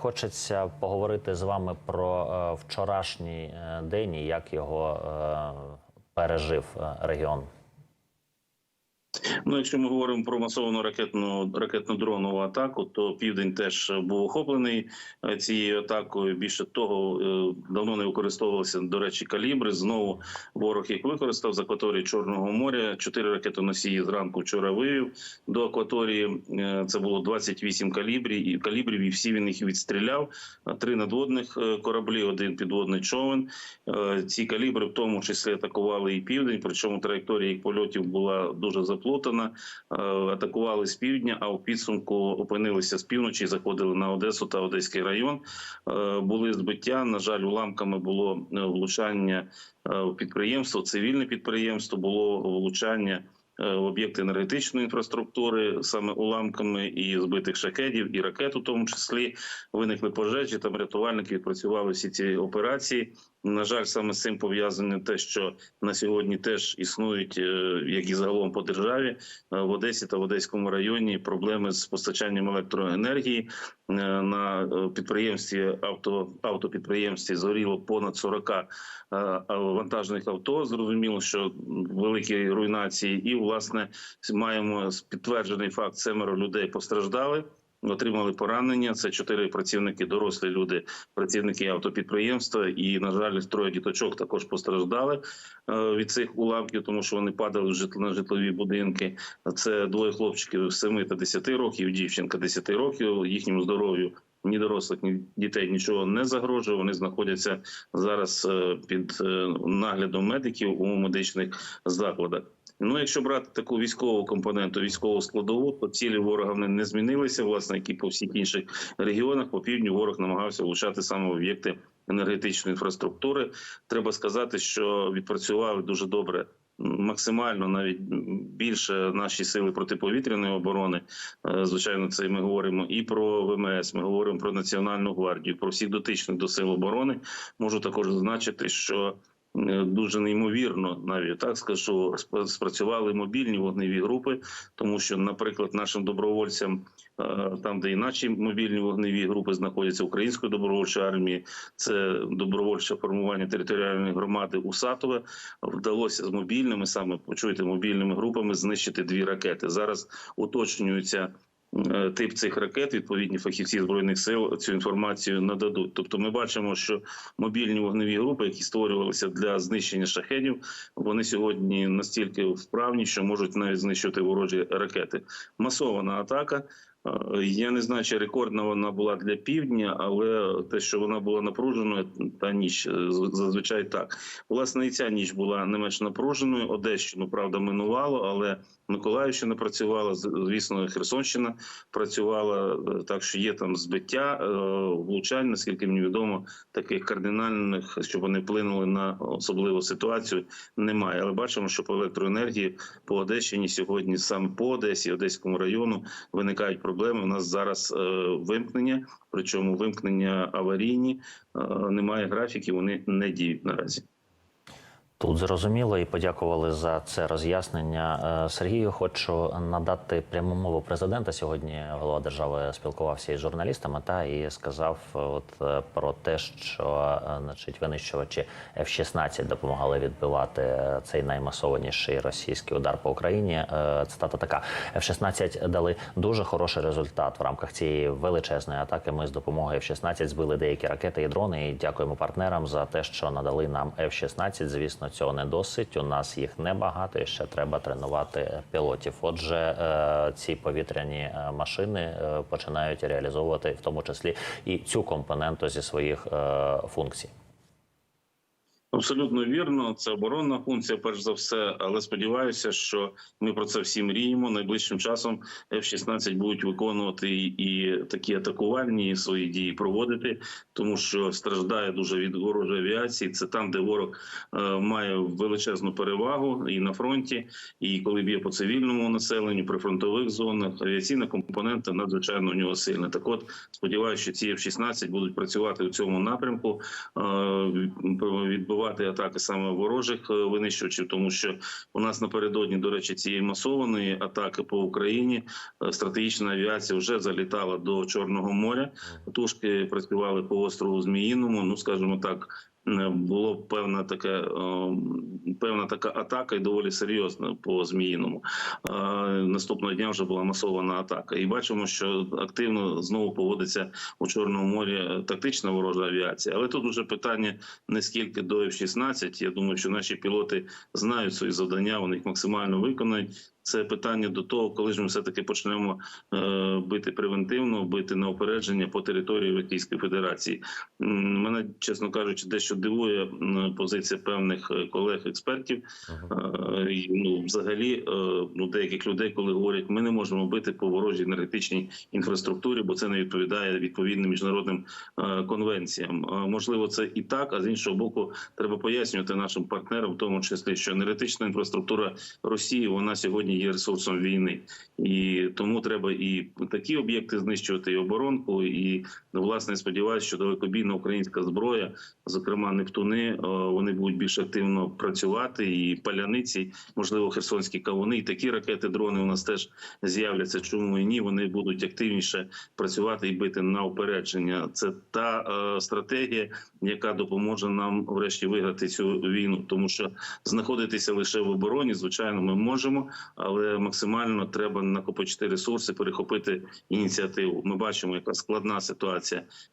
хочеться поговорити з вами про е, вчорашній е, день і як його е, пережив регіон. Ну, якщо ми говоримо про масовану ракетну ракетно-дронову атаку, то південь теж був охоплений е, цією атакою. Більше того, е, давно не використовувалися до речі калібри. Знову ворог їх використав з акваторії Чорного моря. Чотири ракетоносії зранку вчора вивів до акваторії. Е, Це було 28 калібрів і калібрів, і всі він їх відстріляв. Три надводних кораблі, один підводний човен. Ці калібри в тому числі атакували і південь. Причому траєкторія їх польотів була дуже заплутана. Е, Атакували з півдня, а в підсумку опинилися з півночі, заходили на Одесу та Одеський район. Е, Були збиття. На жаль, уламками було е, влучання в підприємство, цивільне підприємство, було влучання. В об'єкти енергетичної інфраструктури саме уламками і збитих шахедів, і ракет, у тому числі виникли пожежі. Там рятувальники відпрацювали всі ці операції. На жаль, саме з цим пов'язане те, що на сьогодні теж існують, е, як і загалом по державі, е, в Одесі та в Одеському районі проблеми з постачанням електроенергії. Е, На підприємстві авто автопідприємстві згоріло понад 40 е, вантажних авто. Зрозуміло, що великі руйнації, і власне маємо підтверджений факт: семеро людей постраждали. Отримали поранення. Це чотири працівники, дорослі люди, працівники автопідприємства. І на жаль, троє діточок також постраждали е, від цих уламків, тому що вони падали на житлові будинки. Це двоє хлопчиків 7 та 10 років, дівчинка 10 років. Їхньому здоров'ю ні дорослих, ні дітей нічого не загрожує. Вони знаходяться зараз е, під е, наглядом медиків у медичних закладах. Ну, якщо брати таку військову компоненту, військову складову, то цілі ворога вони не змінилися, власне, як і по всіх інших регіонах. По півдню ворог намагався влучати саме об'єкти енергетичної інфраструктури. Треба сказати, що відпрацювали дуже добре. Максимально навіть більше наші сили протиповітряної оборони, Е, звичайно, це ми говоримо і про ВМС. Ми говоримо про національну гвардію, про всіх дотичних до сил оборони. Можу також зазначити, що дуже неймовірно, навіть так скажу, спрацювали мобільні вогневі групи, тому що, наприклад, нашим добровольцям, е, там, де і наші мобільні вогневі групи знаходяться української добровольчої армії, це добровольче формування територіальної громади Усатове, вдалося з мобільними саме почуйте мобільними групами знищити дві ракети. Зараз уточнюється. Е, Тип цих ракет відповідні фахівці збройних сил цю інформацію нададуть. Тобто, ми бачимо, що мобільні вогневі групи, які створювалися для знищення шахедів, вони сьогодні настільки вправні, що можуть навіть знищити ворожі ракети. Масована атака. Е, Я не знаю, чи рекордна вона була для півдня, але те, що вона була напруженою, та ніч е, зазвичай так. Власне, і ця ніч була не менш напруженою. Одещину правда минувало, але Миколаївщина працювала, звісно, Херсонщина працювала. е, Так що є там збиття влучань, наскільки мені відомо, таких кардинальних, щоб вони вплинули на особливу ситуацію, немає. Але бачимо, що по електроенергії по Одещині сьогодні саме по Одесі, Одеському району виникають проблеми. У нас зараз е, вимкнення, причому вимкнення аварійні, е, немає графіків, вони не діють наразі. Тут зрозуміло і подякували за це роз'яснення. Е, Сергію, хочу надати пряму мову президента. Сьогодні голова держави спілкувався із журналістами та і сказав е, от е, про те, що значить винищувачі F-16 допомагали відбивати цей наймасованіший російський удар по Україні. Цитата така: F-16 дали дуже хороший результат в рамках цієї величезної атаки. Ми з допомогою F-16 збили деякі ракети і дрони. І дякуємо партнерам за те, що надали нам F-16. Звісно, цього не досить. У нас їх небагато і ще треба тренувати пілотів. Отже, е, ці повітряні е, машини е, починають реалізовувати в тому числі і цю компоненту зі своїх функцій. Абсолютно вірно, це оборонна функція, перш за все. Але сподіваюся, що ми про це всі мріємо. Найближчим часом F-16 будуть виконувати і, такі атакувальні свої дії проводити, тому що страждає дуже від ворожої авіації. Це там, де ворог е, має величезну перевагу і на фронті, і коли б'є по цивільному населенню, при фронтових зонах, авіаційна компонента надзвичайно у нього сильна. Так, от сподіваюся, що ці F-16 будуть працювати у цьому напрямку, е, відбувати атаки саме ворожих е, винищувачів, тому що у нас напередодні, до речі, цієї масованої атаки по Україні е, стратегічна авіація вже залітала до Чорного моря. Тушки працювали по острову Зміїному. Ну скажімо так, було певна така е, певна така атака, і доволі серйозна по Зміїному. Е, Наступного дня вже була масована атака, і бачимо, що активно знову поводиться у Чорному морі е, тактична ворожа авіація. Але тут вже питання не скільки до F-16. Я думаю, що наші пілоти знають свої завдання, вони їх максимально виконають. Це питання до того, коли ж ми все таки почнемо е, бити превентивно, бити на опередження по території Російської Федерації. Мене, чесно кажучи, дещо дивує позиція певних е, колег-експертів. Е, Ну, взагалі, ну деяких людей, коли говорять, ми не можемо бити по ворожій енергетичній інфраструктурі, бо це не відповідає відповідним міжнародним конвенціям. Можливо, це і так, а з іншого боку, треба пояснювати нашим партнерам, в тому числі, що енергетична інфраструктура Росії вона сьогодні є ресурсом війни, і тому треба і такі об'єкти знищувати, і оборонку. І ну, власне сподіваюся, що далекобійна українська зброя, зокрема Нептуни, е, вони будуть більш активно працювати. І паляниці, можливо, херсонські кавуни, і такі ракети, дрони у нас теж з'являться. Чому і ні? Вони будуть активніше працювати і бити на упередження. Це та е, стратегія, яка допоможе нам врешті виграти цю війну, тому що знаходитися лише в обороні, звичайно, ми можемо, але максимально треба накопичити ресурси, перехопити ініціативу. Ми бачимо, яка складна ситуація,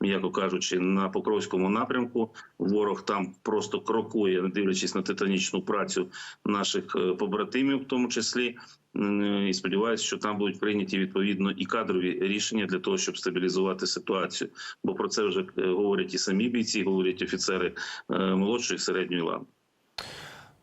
м'яко кажучи, на Покровському напрямку. Ворог там просто крокує, не дивлячись на титанічну працю наших е, побратимів, в тому числі. І сподіваюся, що там будуть прийняті відповідно і кадрові рішення для того, щоб стабілізувати ситуацію. Бо про це вже е, говорять і самі бійці, говорять офіцери е, молодшої і середньої ланки.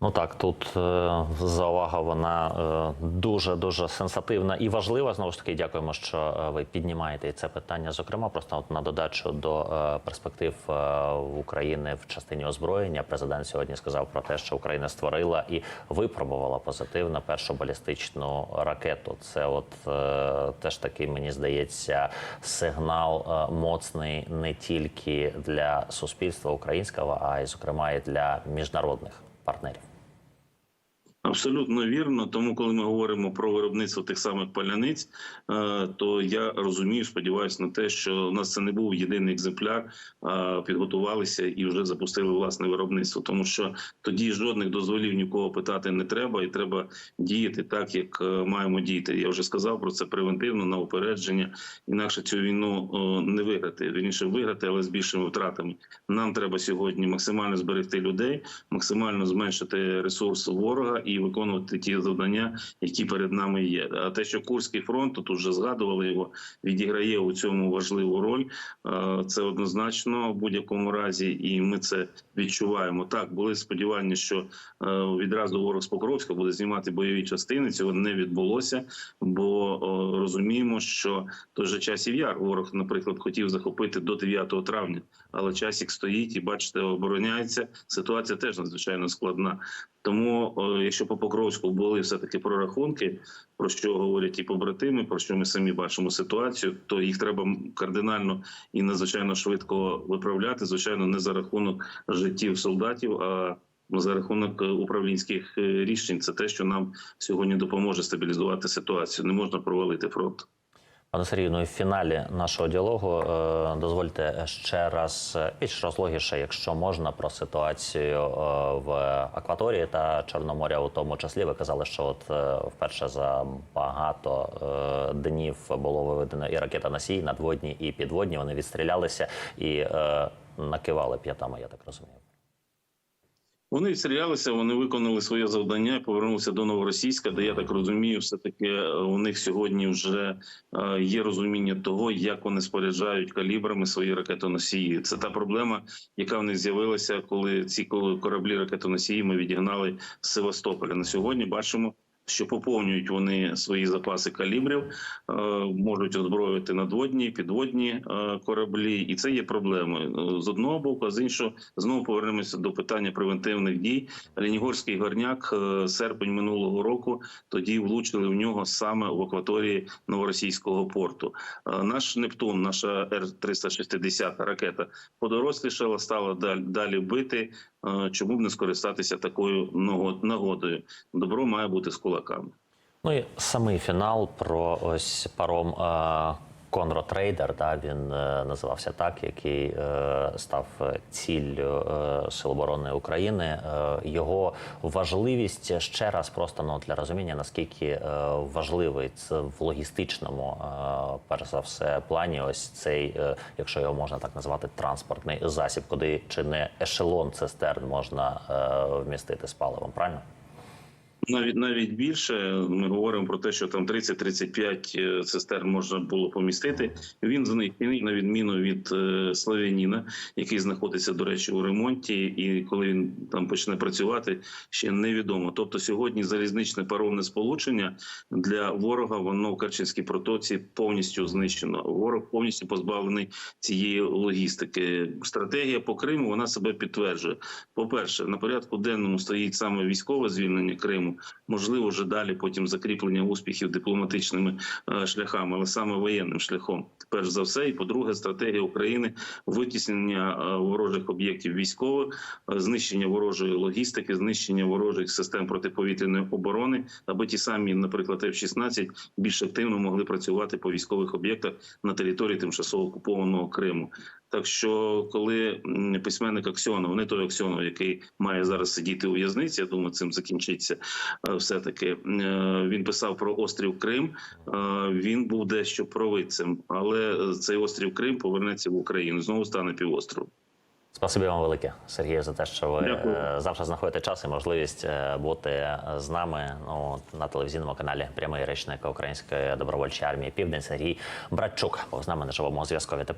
Ну так, тут е, заувага вона дуже дуже сенсативна і важлива. Знову ж таки, дякуємо, що е, ви піднімаєте це питання. Зокрема, просто от на додачу до е, перспектив е, України в частині озброєння. Президент сьогодні сказав про те, що Україна створила і випробувала позитивно першу балістичну ракету. Це, от е, теж такий, мені здається, сигнал е, моцний не тільки для суспільства українського, а й зокрема і для міжнародних պատվիրակապարտներ։ Абсолютно вірно. Тому, коли ми говоримо про виробництво тих самих паляниць, е, то я розумію, сподіваюся на те, що у нас це не був єдиний екземпляр, а підготувалися і вже запустили власне виробництво. Тому що тоді жодних дозволів нікого питати не треба, і треба діяти так, як е, маємо діяти. Я вже сказав про це превентивно на упередження. Інакше цю війну е, не виграти. Вірніше виграти, але з більшими втратами. Нам треба сьогодні максимально зберегти людей, максимально зменшити ресурс ворога і виконувати ті завдання, які перед нами є. А те, що Курський фронт тут вже згадували його, відіграє у цьому важливу роль. Це однозначно в будь-якому разі, і ми це відчуваємо. Так були сподівання, що е, відразу ворог з Покровська буде знімати бойові частини. Цього не відбулося, бо розуміємо, що той же часів яр ворог, наприклад, хотів захопити до 9 травня, але часик стоїть і бачите, обороняється. Ситуація теж надзвичайно складна. Тому, о, якщо по Покровську були все таки прорахунки, про що говорять і побратими, про що ми самі бачимо ситуацію, то їх треба кардинально і надзвичайно швидко виправляти. Звичайно, не за рахунок життів солдатів, а за рахунок е, управлінських е, рішень. Це те, що нам сьогодні допоможе стабілізувати ситуацію. Не можна провалити фронт. Сергію, ну в фіналі нашого діалогу е, дозвольте ще раз е, більш розлогіше, якщо можна, про ситуацію е, в акваторії та Чорноморя, у тому числі. Ви казали, що от вперше за багато днів було виведено і ракета носій надводні, і підводні. Вони відстрілялися і накивали п'ятами, я так розумію. Вони відстрілялися, вони виконали своє завдання, повернулися до новоросійська, де я так розумію, все таки у них сьогодні вже е, є розуміння того, як вони споряджають калібрами свої ракетоносії. Це та проблема, яка в них з'явилася, коли ці кораблі ракетоносії ми відігнали з Севастополя. На сьогодні бачимо. Що поповнюють вони свої запаси калібрів, е, можуть озброювати надводні, підводні е, кораблі, і це є проблемою з одного боку, а з іншого знову повернемося до питання превентивних дій. Ленігорський горняк, е, серпень минулого року, тоді влучили в нього саме в акваторії новоросійського порту. Е, Наш Нептун, наша Р 360 ракета, подорослішала, стала далі бити. Чому б не скористатися такою наго- нагодою? Добро має бути з кулаками. Ну і самий фінал про ось паром Конро Трейдер. Да, він е, називався так, який е, став ціллю е, Сил оборони України. Е, його важливість ще раз просто ну, для розуміння, наскільки е, важливий це в логістичному, е, перш за все, плані. Ось цей, е, якщо його можна так назвати, транспортний засіб, куди чи не ешелон цистерн можна е, вмістити з паливом. Правильно? Навіть навіть більше ми говоримо про те, що там 30-35 цистерн можна було помістити. Він знищений на відміну від е, Славяніна, який знаходиться, до речі, у ремонті, і коли він там почне працювати, ще невідомо. Тобто, сьогодні залізничне паромне сполучення для ворога воно в Керченській протоці повністю знищено. Ворог повністю позбавлений цієї логістики. Стратегія по Криму вона себе підтверджує. По перше, на порядку денному стоїть саме військове звільнення Криму можливо, вже далі потім закріплення успіхів дипломатичними е, шляхами, але саме воєнним шляхом. Перш за все, і по-друге, стратегія України витіснення е, ворожих об'єктів військових, е, знищення ворожої логістики, знищення ворожих систем протиповітряної оборони, аби ті самі, наприклад, F-16 більш активно могли працювати по військових об'єктах на території тимчасово окупованого Криму. Так що, коли письменник Аксьонов, не той Аксьонов, який має зараз сидіти у в'язниці, я думаю, цим закінчиться е, все-таки. е, Він писав про острів Крим. е, Він був дещо провидцем, але цей острів Крим повернеться в Україну. Знову стане півостровом. Спасибі вам велике, Сергію, за те, що ви Дякую. завжди знаходите час і можливість бути з нами ну, на телевізійному каналі Прямий речник Української добровольчої армії Південь Сергій Братчук. Був з нами на живому зв'язкові. Тепер